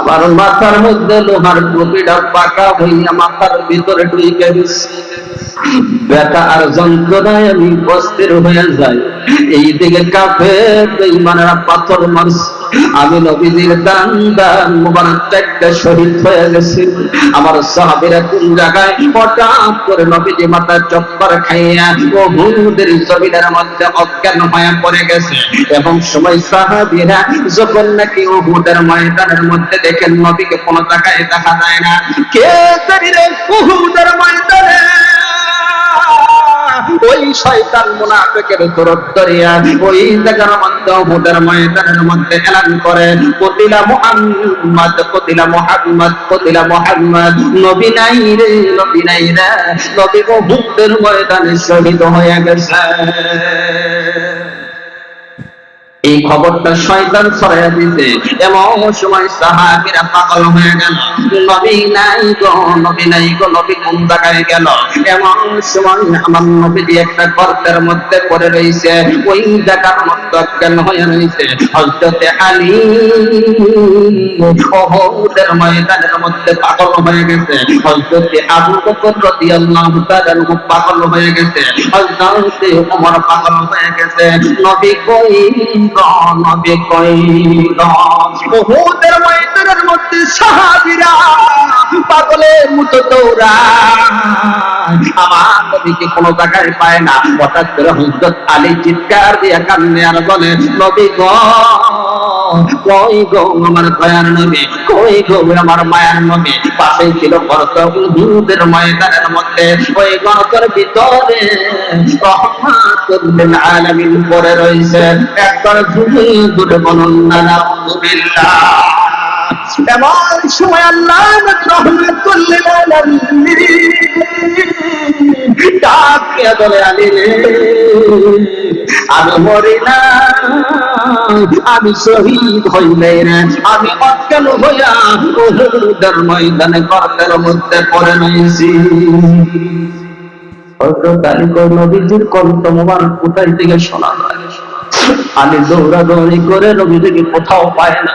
আমার মাথার মধ্যে লোহার টুপিটা পাকা হইয়া মাথার ভিতরে ঢুকে গেছে ব্যথা আর যন্ত্রণায় আমি অস্থির হয়ে যাই। এই দিকে কাফে বেঈমানেরা পাথর মারছে। আমি নবীজির দান দান মুবারক একটা শহীদ হয়ে গেছি। আমার সাহাবীরা কোন জায়গায় হঠাৎ করে নবীজি মাথা চক্কর খাইয়া ও হুদের জমিনের মধ্যে অজ্ঞান হয়ে পড়ে গেছে। এবং সময় সাহাবীরা যখন নাকি উহুদের ময়দানের মধ্যে দেখেন নবীকে কোনো জায়গায় দেখা যায় না, কে জানি রে ময়দানে? ওই শয়তান মুনাফিকের তরফ ধরিয়া ওই জায়গার মধ্যে, উহুদের ময়দানের মধ্যে এলান করে, কতিলা মুহাম্মদ কতিলা মুহাম্মদ কতিলা মুহাম্মদ, নবী নাই রে, নবী নাই রে, নবী উহুদের ময়দানে শহীদ হয়ে গেছে। এই খবরটা শয়তান ছড়াইয়া দিতে এমন সময় সাহাবীরা পাগল হয়ে গেল। নবী নাই গো, নবী নাই গো, নবী কোন জায়গায় গেল? এমন সময় আমার নবী একটা গর্তের মধ্যে পড়ে রয়েছে, ওই জায়গার মধ্যে অজ্ঞান হয়ে রয়েছে। হযরতে আলী ওহদের ময়দানের মধ্যে পাগল হয়ে গেছে। হযরতে আবু বকর রাদিয়াল্লাহু তাআলা পাগল হয়ে গেছে। হযরতে ওমর পাগল হয়ে গেছে। নবী কই বহুদের ময়দানের মধ্যে সাহাবিরা দৌড়া আমার নবীকে কোন জায়গায় পায় না। হঠাৎ করে হুজত আলী চিৎকার দিয়ে কান্নে আর বলে, নবী গো কই গো আমার দয়ার নবী? কই গো আমার মায়ার নবী? পাশে ছিল ভরত উহুদের ময়দানের মধ্যে। ওই গণতর ভিতরে রহমাতুল আলামিন পড়ে রয়েছে। একবার বলুন না আলহামদুলিল্লাহ এমন সময় আল্লাহ আলামিন ডাক বলে আলী রে আমি না, আমি শহীদ হই নাই রে, আমি অজ্ঞান হইয়া ওহুদের ময়দানে গর্তের মধ্যে পড়ে কই নবীজির কণ্ঠ কোথায় থেকে শোনা যায়? আমি দৌড়াদৌড়ি করে নবীজিকে কোথাও পায় না।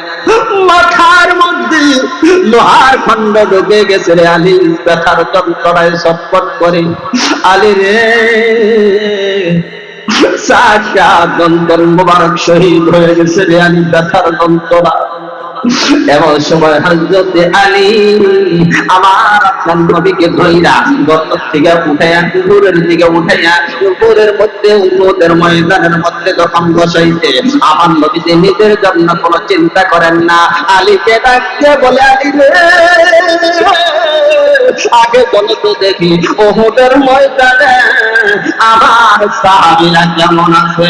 মাথার মধ্যে লোহার খন্ড ঢুকে গেছে রে আলী, ব্যথার যন্ত্রণায় ছটফট করে। আলী রে সাক্ষাৎ দন্তর মোবারক শহীদ হয়ে গেছে রে আলী, ব্যথার যন্ত্রণা। এমন সময় হজরতে আলী আমার আপনার নবীকে ধইরা গর্ত থেকে উঠাইয়া উপরের দিকে উঠাইয়া উপরের মধ্যে উপরের ময়দানের মধ্যে যখন বসাইছে, আমার নবীতে নিজের জন্য কোনো চিন্তা করেন না। আলীকে ডাকতে বলে, আলী আগে বলে তো দেখি ওহুদের ময়দানে আমার সাহাবীরা কেমন আছে?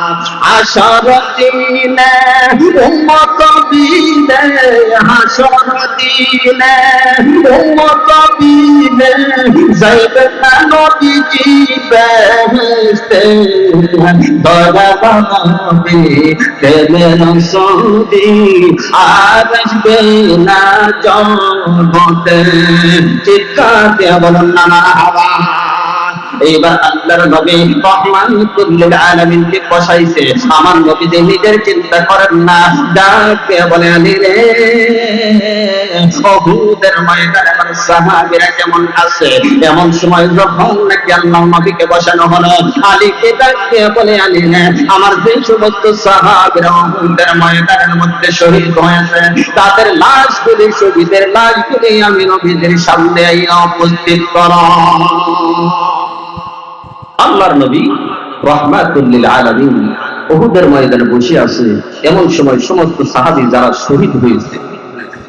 দিনে উম্মত দিনে হাসর উম্মত দিনে যাইবে না নবীজি বেহেশতে দয়া নবী প্রেমের সৌদি আর আসবে না জগতে। চিৎকার দিয়ে বলুন না হাওয়া এইবার আল্লাহর নবী রহমাতুল্লিল আলামিনকে বসাইছে। আমার নবী যে নিজের চিন্তা করেন না ডাকে বলে, আলী রে সাহাবীরা কেমন আছে? এমন সময় যখন নাকি আল্লাহ নবীকে বসানো হলো ডাকে বলে, আলী রে, আমার যে সমস্ত সাহাবীরা অহুদের ময়দানের মধ্যে শহীদ হয়েছে, তাদের লাশগুলি, শহীদের লাশগুলি আমি নবীদের সামনে উপস্থিত করো আল্লাহর নবী রহমাতুল্লিল আলমিন ওহুদের ময়দানে বসে আছে। এমন সময় সমস্ত সাহাবি যারা শহীদ হয়েছে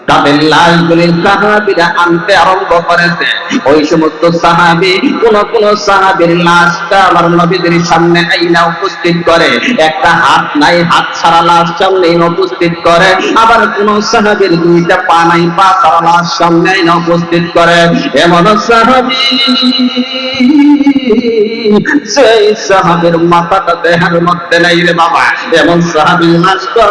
তাদের লাশগুলি সাহাবীরা আনতে আরম্ভ করেছে। ওই সমস্ত সাহাবী, কোন কোন সাহাবীর লাশটা আমার নবীদের সামনে আইনা উপস্থিত করে, একটা হাত নাই, হাত ছাড়া লাশ সামনে উপস্থিত করে, আবার কোন সাহাবীর দুইটা পা নাই, পা ছাড়া লাশ সামনে আইনা উপস্থিত করে। এমন সাহাবী সেই সাহাবের মাথাটা দেহের মধ্যে নাই রে বাবা, এমন সাহাবির লাশটা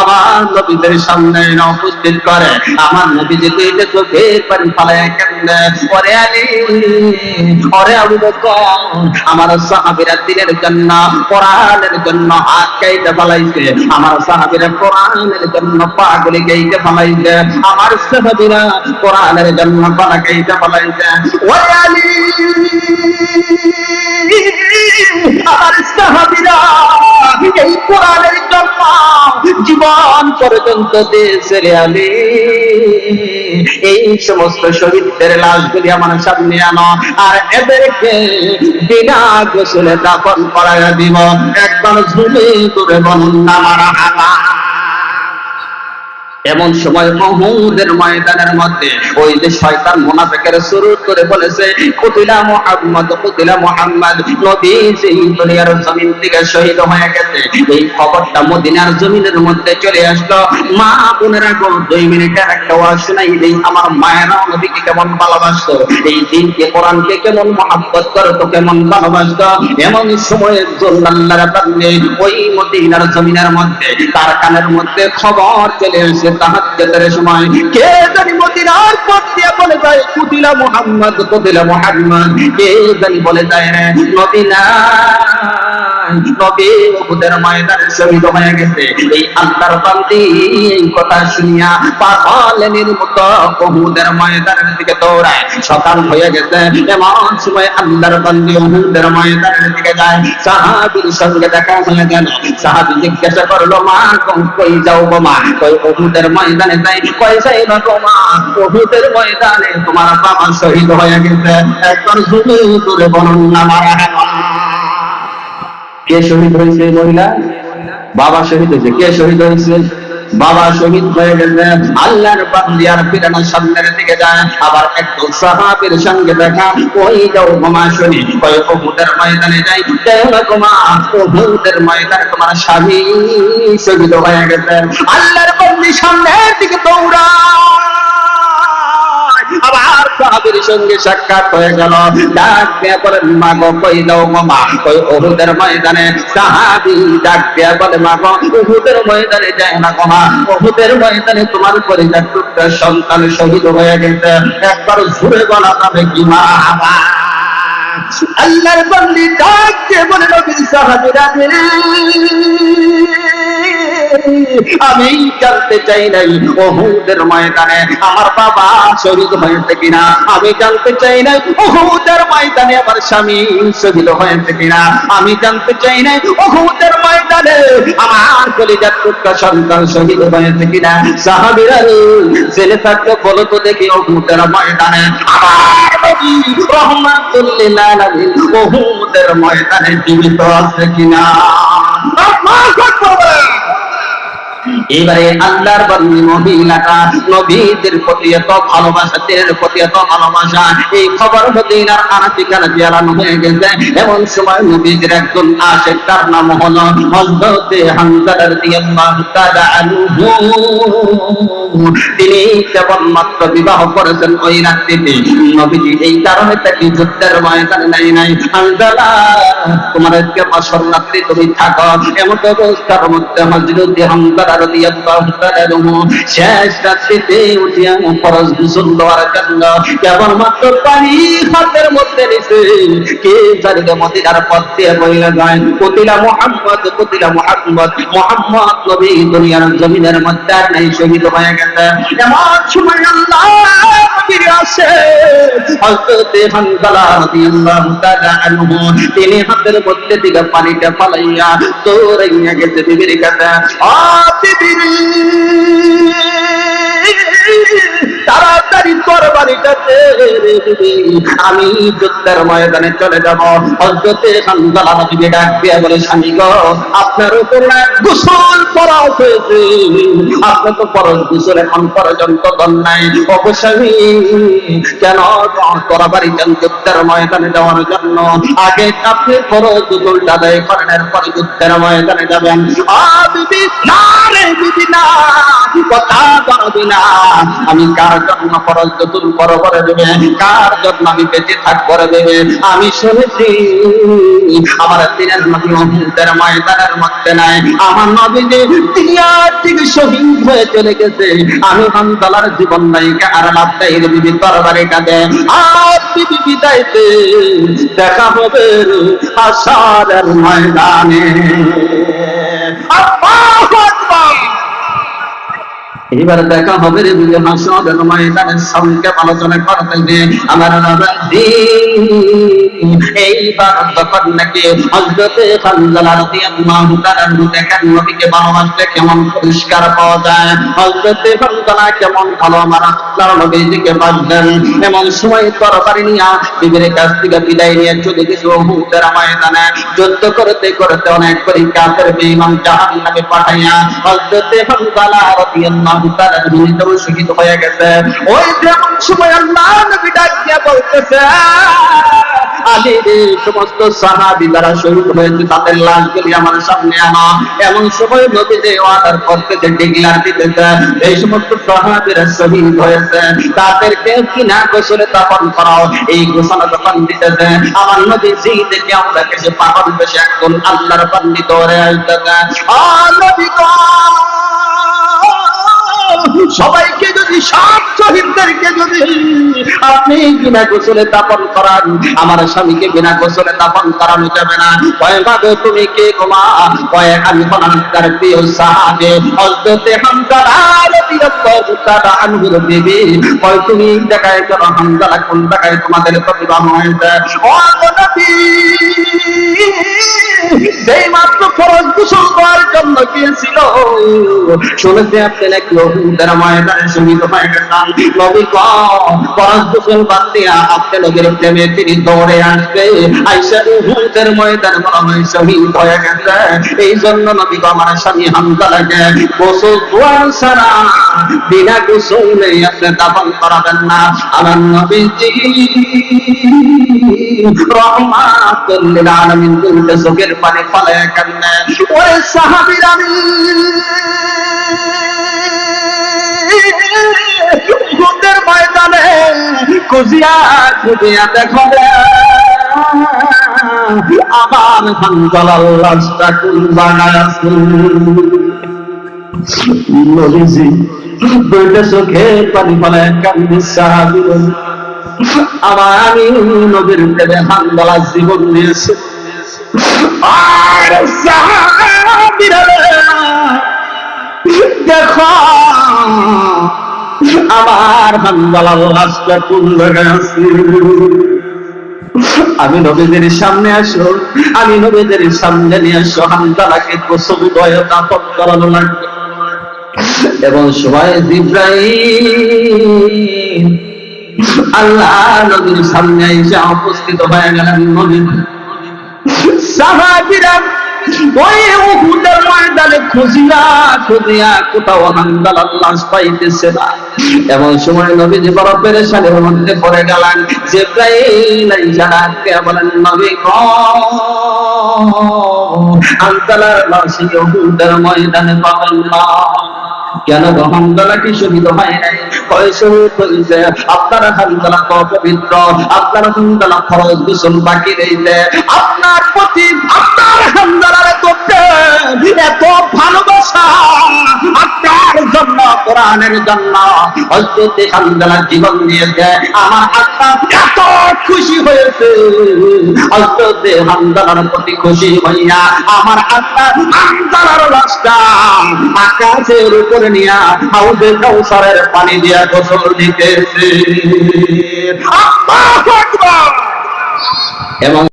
আমার নবীদের সামনে এনে উপস্থিত করে। আমার নবী যে দুইটা চোখের পানি ফালায় কেমনে? ওরে আলী আবু বকর, আমার সাহাবীরা দিনের জন্য, কোরআনের জন্য হাত কাইতে ফালাইছে। আমার সাহাবীরা কোরআনের জন্য পা গুলি কাইতে ফালাইছে। আমার সাহাবীরা কোরআনের জন্য পা কাইতে ফালাইছে। ওরে আলী, আমার সাহাবীরা এই কোরআনের জন্য জীবন পর্যন্ত দিয়েছে রে আলী এই সমস্ত শহীদদের লাশগুলি আমার সামনে আনো, আর এদেরকে বিনা গোসলে দাফন করাইয়া দিব, একবার ঝুলে করে বলুন না মারা এমন সময় মহুদের ময়দানের মধ্যে ওই যে শয়তান মুনাফিকের শুরু করে বলেছে, কুতিলা মুহাম্মদ কুতিলা মুহাম্মদ, নবী সেই দুনিয়ার জমিন থেকে শহীদ হয়ে গেছে, এই খবরটা মদিনার জমিনের মধ্যে চলে আসলো। মা বোনেরা গো, দুই মিনিটের একটা ওয়াজ শোনাই দেই, আমার মায়েরা নবীকে কেমন ভালোবাসতো? এই দিনকে কোরআনকে কেমন মহাব্বত করতো কেমন ভালোবাসতো? এমন সময় আল্লাহর বান্দে ওই মদিনার জমিনের মধ্যে তার কানের মধ্যে খবর চলে এসে তাহাজ্জুদের সময় কে জানি মদিনার পথ দিয়ে বলে যায় কুতিলা মুহাম্মদ কুতিলা মুহাম্মদ। কে জানি বলে যায় রে, মদিনা। নবী উহুদের ময়দানে শহীদ হয়ে গেছে। এই আল্লাহর বান্দি এই কথা শুনিয়া পাগলের মতো উহুদের ময়দানের দিকে দৌড়ায়। সকাল হয়ে গেছে, এমন সময় আল্লাহর বান্দি উহুদের ময়দানের দিকে যায়। সাহাবীর সঙ্গে দেখা হয়ে গেল। সাহাবী জিজ্ঞাসা করল, মা কই যাও মা? কই, উহুদের ময়দানে যাই। কই যাই না মা? উহুদের ময়দানে তোমার বাবা শহীদ হয়ে গেছে। একবার জুড়ে দূরে বলুন না মারা কে শহীদ হয়েছে মহিলা? বাবা শহীদ হয়েছে। কে শহীদ হয়েছে? বাবা শহীদ হয়ে গেছে। আল্লাহর বান্দি আর ফিরানো সামনের দিকে যায়। আবার একদল সাহাবীর সঙ্গে দেখা। ওই যাও বোমা শুনি। ওই উহুদের ময়দানে যাই। যাও না ময়দানে তোমার স্বামী শহীদ হয়ে গেছে। আল্লাহর বান্দি সামনের দিকে দৌড়ায়। আবার সাহাবীর সঙ্গে সাক্ষাৎ হয়ে গেল। ডাক দিয়ে বলেন মা গো কই দাও মামা কই ওহুদের ময়দানে? সাহাবী ডাক দিয়ে বলে মা গো ওহুদের ময়দানে যায় না গো মা। ওহুদের ময়দানে তোমার পরিবার টুকরা সন্তান শহীদ হয়ে গেছে। একবার ঘুরে বলা যাবে কি মা? আল্লাহর বন্দি ডাক দিয়ে বলে, নবীর সাহাবীরা আমি জানতে চাই নাই ওহুদের ময়দানে আমার বাবা শহীদ হয়েছে কিনা? আমি জানতে চাই নাই ওহুদের ময়দানে আমার স্বামী শহীদ হয়েছে কিনা? আমি জানতে চাই নাই ওহুদের ময়দানে আমার কলিজার টুকরা সন্তান শহীদ হয়েছে কিনা? সাহাবীরা রে, জেনে থাকলে বলো তো দেখি ওহুদের ময়দানে আমার নবী রহমাতুল্লিল আলামিন ওহুদের ময়দানে জীবিত আছে কিনা? আল্লাহু আকবার। এবারে আল্লাহর বান্দি মহিলাটা নবীদের প্রতি এত ভালোবাসা, তের প্রতি এত ভালোবাসা, এই খবর মদিনার আনাতি কানাতি আলানো হয়ে গেছে, এমন সময় নবীদের একজন আশেক, তার নাম হলো হযরতে হামজা রাদিয়াল্লাহু তাআলা আনহু তিনি কেবলমাত্র বিবাহ করেছেন ওই রাত্রিতে। নবীজি এই কারণে তাকে যুদ্ধের ময়দানে নাই নাই। হামজালা তোমার আজকে বছর রাত্রি তুমি থাকো। এমন অবস্থার মধ্যে হযরতে হামজা জমিনের মধ্যে শহীদ হয়ে গেছে। এমন সময় আল্লাহ নবীর আসে হযরতে হানজালা রাদিয়াল্লাহু তাআলা আনহু, তিনি হাতের মধ্যে দিকে পানিটা ফালাইয়া তোরাইয়া গেছে বিবির কাছে। আ বিবি তাড়াতাড়ি তরবারিটা দে আমি যুদ্ধের ময়দানে চলে যাব। হযরতে হানজালা নবীকে ডাক বলে, স্বামী গো, আপনার উপর গোসল ফরজ হয়েছে। আপনি তো ফরজ গোসল এখন পর্যন্ত দেন নাই। অবশ্যই কেন তরবারি যান যুদ্ধের ময়দানে যাওয়ার জন্য? আগে আপনি ফরজ গোসলটা আদায় করেন, এরপরে যুদ্ধের ময়দানে যাবেন। আ বিবি, না রে বিবি, না কথা বলবি না। আমি কার জন্য ফরজ গোসল করব করে দেবে। কার জন্য আমি বেঁচে থাকব করে দেবে? আমি শুনেছি, আমার দিনের নবী অহিংসের ময়দানের মধ্যে নাই। আমার নবী যে থেকে শহীদ হয়ে চলে গেছে। আমি জীবন দে আর বিবি বিদাইতে দেখা হবে ময়দানে। এবার দেখা হবে রে বিলে হাসরের ময়দানের সঙ্গে আলোচনা করতে যে আমার নবী এইবার তখন নাকি হযরতে হানজালা রাদিয়াল্লাহু তাআলা দেখেন নবীকে ভালোবাসলে কেমন পুরস্কার পাওয়া যায়? হযরতে হানজালা কেমন ভালো আমার আল্লাহর নবীজিকে বাসলেন এমন সময় তরবারি নিয়ে বিবির কাছ থেকে বিদায় নিয়ে চলে গেছে উহুদের ময়দানে। যুদ্ধ করতে করতে অনেক করে কাফের বেঈমান জাহান্নামে পাঠাইয়া হযরতে হানজালা রাদিয়াল্লাহু তাআলা শহীদ হয়ে গেছে। ওই সময় আল্লাহ নবী ডাক বলতেছে সমস্ত সাহাবী যারা শহীদ তাদের লাশগুলি আমার সামনে আনা, এমন করাও, এই ঘোষণা যখন দিতেছে, আমার নবী সেই দেখে আমরা কেসে পাগল বেশে একজন আল্লাহর গো! সবাইকে যদি সব শহীদদেরকে যদি আপনি বিনা গোসলে দাপন করান, আমার স্বামীকে বিনা গোসলে দাপন করানো যাবে না। কয় তুমি কে গোমা কয়, আমি হলার প্রিয় সাহাবে। হজরতে হামদালা রাদিয়াল্লাহু তাআলা আনহুর বিবি। কয়, তুমি দেখায় কেন হামদালা কোন দেখায় তোমাদের প্রতিভা হয়েছে? ও নবী যেই মাত্র ফরজ গোসল করার জন্য গিয়েছিল, শুনেছি আপনি নাকি তিনি দৌড়ে আসবে। আইসা উহুদের ময়দানে বলা হয় শহীদ হয়ে গেছে। এই জন্য নবী আমার স্বামী হামজা লাগে। গোসল দোয়ার ছাড়া বিনা গোসলে আপনি দাফন করাবেন না। আমার নবীজি রহমাতুল্লিল আলামিন দুইটা চোখের পানি ফালায় কান্না ওরে সাহাবীরা কুজিয়া কুজিয়া দেখো আমার হানজালাল লাশটা কোন জায়গায় আছে? নবীজি দুইটা চোখে পানি ফেলায় কান্দি সাহাবীরা আমার আমি জীবন দেখো। আমার কোন জায়গায় আমি নবীদের সামনে আসো, আমি নবীদের সামনে নিয়ে আসো হানজালাকে গোসল দয় দাপন করানো লাগবে। এবং সবাই জিব্রাইল, আল্লাহ নবীর সামনে এসে উপস্থিত হয়ে গেলেন নবী সাহাবীরা ওই উহুদের ময়দানে খুঁজিয়া খুঁজিয়া কোথাও হান্দাল লাশ পাইতেছে না। এমন সময় নবীজি বড় পেরেশানির মধ্যে গেলেন। যে প্রায় জানাতে বলেন, নবী লাশ উহুদের ময়দানে পাবেন না। কেন হামদালা কি শহীদ হয় নাই? আপনার হামদালা তো পবিত্র? আপনার হামদালা ফরজ গোসল বাকি রয়েছে আপনার প্রতি আপনার সন্তানের জন্য হজরতে হামদালা জীবন দিয়েছে। আমার আত্মা এত খুশি হয়েছে। হজরতে হামদালার প্রতি খুশি হইয়া আমার আত্মা হামদালার লাশটা আকাশের উপরে নিয়া হাউজে কৌশলের পানি দিয়া গোসল দিতেছে। এবং